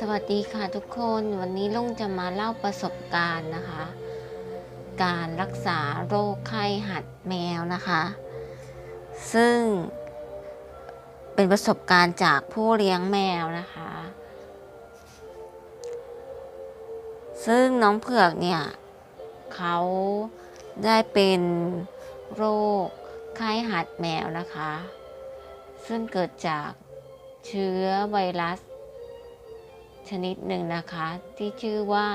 สวัสดีค่ะทุกคนวันนี้ลุงจะมาเล่าประสบการณ์นะคะ การรักษาโรคไข้หัดแมวนะคะ ซึ่ง เป็นประสบการณ์จากผู้เลี้ยงแมวนะคะ ซึ่งน้องเผือกเนี่ยเขาได้เป็นโรคไข้หัดแมวนะคะ ซึ่งเกิดจากเชื้อไวรัส ชนิดหนึ่งนะคะ ที่ชื่อว่า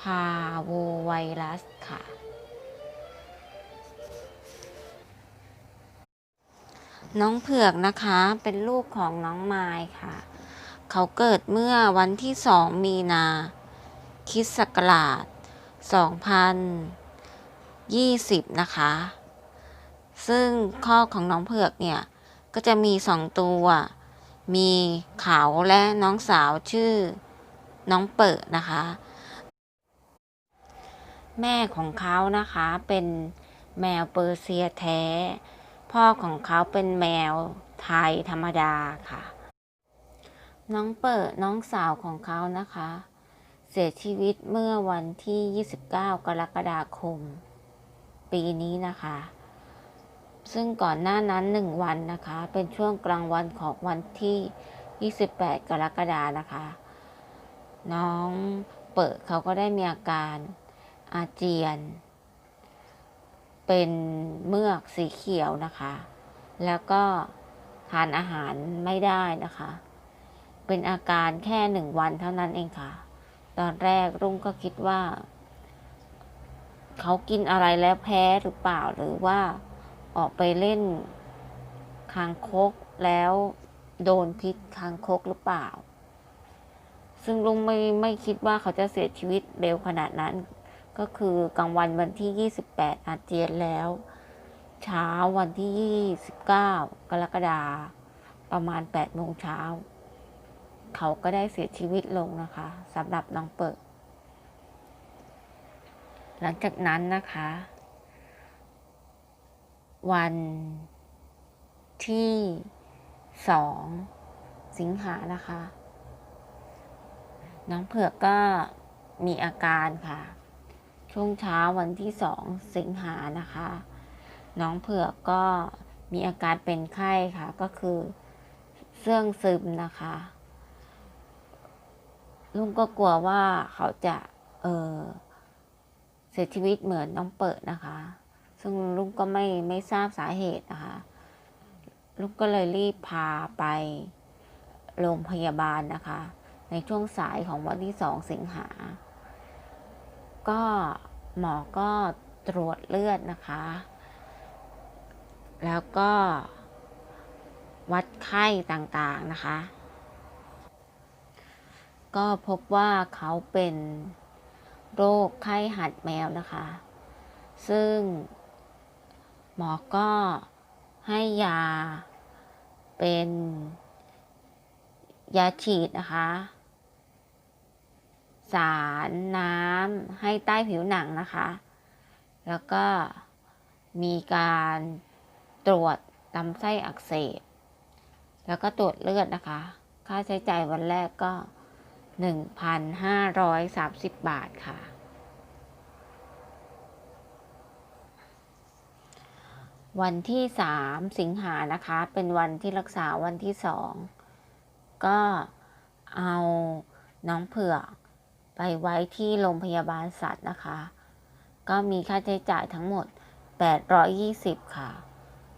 พาโวไวรัสค่ะ น้องเผือกนะคะเป็นลูกของน้องไม้ค่ะ เขาเกิดเมื่อวันที่2มีนา คิดศักราช2020 นะคะ ซึ่งข้อของน้องเผือกเนี่ย ก็จะมีสองตัว มีเขาและน้องสาวชื่อน้องเปิดนะคะ แม่ของเขานะคะเป็นแมวเปอร์เซียแท้ พ่อของเขาเป็นแมวไทยธรรมดาค่ะ น้องเปิดน้องสาวของเขานะคะ เสียชีวิตเมื่อวันที่ 29 กรกฎาคม ปีนี้นะคะ ซึ่งก่อนหน้านั้นหนึ่งวันนะคะ เป็นช่วงกลางวันของวันที่ 28 กรกฎานะคะ น้องเปิดเขาก็ได้มีอาการอาเจียน เป็นเมือกสีเขียวนะคะ แล้วก็ทานอาหารไม่ได้นะคะ เป็นอาการแค่หนึ่งวันเท่านั้นเองค่ะ ตอนแรกรุ่งก็คิดว่า เขากินอะไรแล้วแพ้หรือเปล่าหรือว่า ออกไปเล่นคางคกแล้วโดนพิษคางคกหรือเปล่า ซึ่งลุงไม่ไม่คิดว่าเขาจะเสียชีวิตเร็วขนาดนั้น ก็คือกลางวันวันที่ 28 อาเจียนแล้ว เช้าวันที่ 29 กรกฎาประมาณ8โมงเช้า เขาก็ได้เสียชีวิตลงนะคะสำหรับน้องเปิด หลังจากนั้นนะคะ วันที่สองสิงหานะคะ น้องเผือกก็มีอาการค่ะ ช่วงเช้าวันที่สองสิงหานะคะ น้องเผือกก็มีอาการเป็นไข้ค่ะ ก็คือเสื่องซึมนะคะ ลุงก็กลัวว่าเขาจะ เออเสียชีวิตเหมือนน้องเปิดนะคะ ซึ่งลุงก็ไม่ไม่ทราบสาเหตุนะคะลุงก็เลยรีบพาไปโรงพยาบาลนะคะ ในช่วงสายของวันที่สองสิงหา ก็หมอก็ตรวจเลือดนะคะ แล้วก็วัดไข้ต่างๆนะคะ ก็พบว่าเขาเป็นโรคไข้หัดแมวนะคะ ซึ่ง หมอก็ให้ยาเป็นยาฉีดนะคะ สารน้ำให้ใต้ผิวหนังนะคะ แล้วก็มีการตรวจลำไส้อักเสบ แล้วก็ตรวจเลือดนะคะ ค่าใช้จ่ายวันแรกก็ 1,530 บาทค่ะ วันที่3สิงหานะคะ เป็นวันที่รักษาวันที่2ก็เอาน้องเผือกไปไว้ที่โรงพยาบาลสัตว์นะคะ ก็มีค่าใช้จ่ายทั้งหมด 820 ค่ะ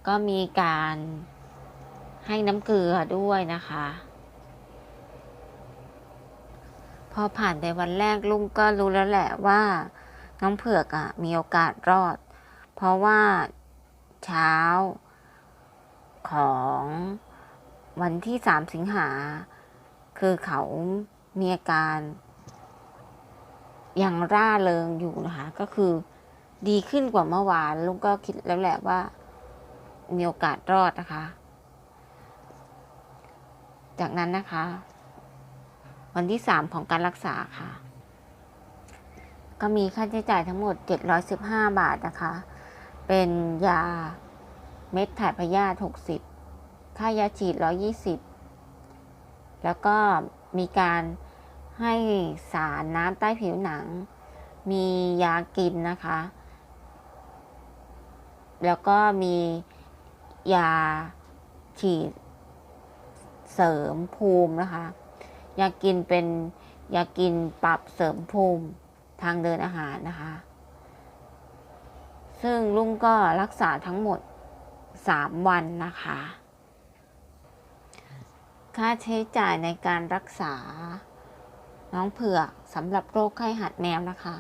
ก็มีการให้น้ำเกลือด้วยนะคะ พอผ่านไปวันแรกลุงก็รู้แล้วแหละว่า น้องเผือกอะ่ะมีโอกาสรอด เพราะว่า เช้า ของวันที่สามสิงหา คือเขามีอาการยังร่าเริงอยู่นะคะ ก็คือดีขึ้นกว่าเมื่อวานลุงก็คิดแล้วแหละว่า มีโอกาสรอดนะคะ จากนั้นนะคะ วันที่3ของการรักษาค่ะ ก็มีค่าใช้จ่ายทั้งหมด 715 บาทนะคะ เป็นยาเม็ดถ่ายพยาธิ60 ค่ายาฉีด 120 แล้วก็มีการให้สารน้ำใต้ผิวหนัง มียากินนะคะ แล้วก็มียาฉีดเสริมภูมินะคะ ยากินเป็นยากินปรับเสริมภูมิทางเดินอาหารนะคะ ซึ่งลุงก็รักษาทั้งหมด 3 วันนะคะ ค่าใช้จ่ายในการรักษา น้องเผือกสำหรับโรคไข้หัดแมวนะคะ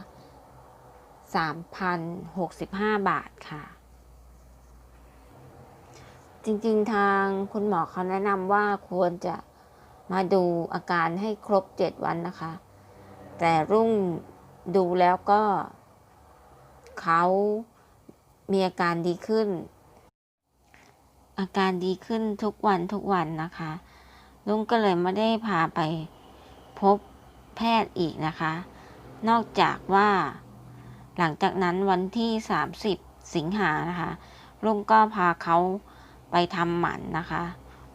3,065 บาทค่ะ จริงๆทางคุณหมอเขาแนะนำว่าควรจะมาดูอาการให้ครบ 7 วันนะคะ แต่รุ่งดูแล้วก็เขา มีอาการดีขึ้น อาการดีขึ้นทุกวันทุกวันนะคะ ลุงก็เลยไม่ได้พาไปพบแพทย์อีกนะคะ นอกจากว่า หลังจากนั้นวันที่ 30 สิงหานะคะ ลุงก็พาเขาไปทำหมันนะคะ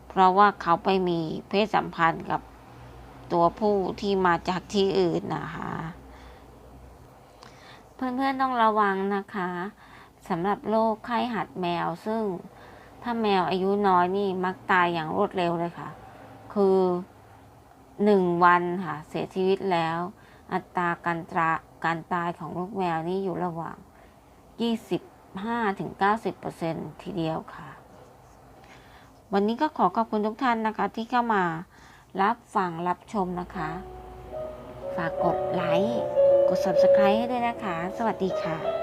เพราะว่าเขาไปมีเพศสัมพันธ์กับตัวผู้ที่มาจากที่อื่นนะคะ เพื่อนๆต้องระวังนะคะ สำหรับโรคไข้หัดแมว ซึ่งถ้าแมวอายุน้อยนี่มักตายอย่างรวดเร็วเลยค่ะ คือหนึ่งวันค่ะ เสียชีวิตแล้ว อัตราการตราการตายของลูกแมวนี่อยู่ระหว่าง 25-90%ทีเดียวค่ะ วันนี้ก็ขอขอบคุณทุกท่านนะคะที่เข้ามารับฟังรับชมนะคะ ฝากกดไลค์ กด subscribe ให้ด้วยนะคะ สวัสดีค่ะ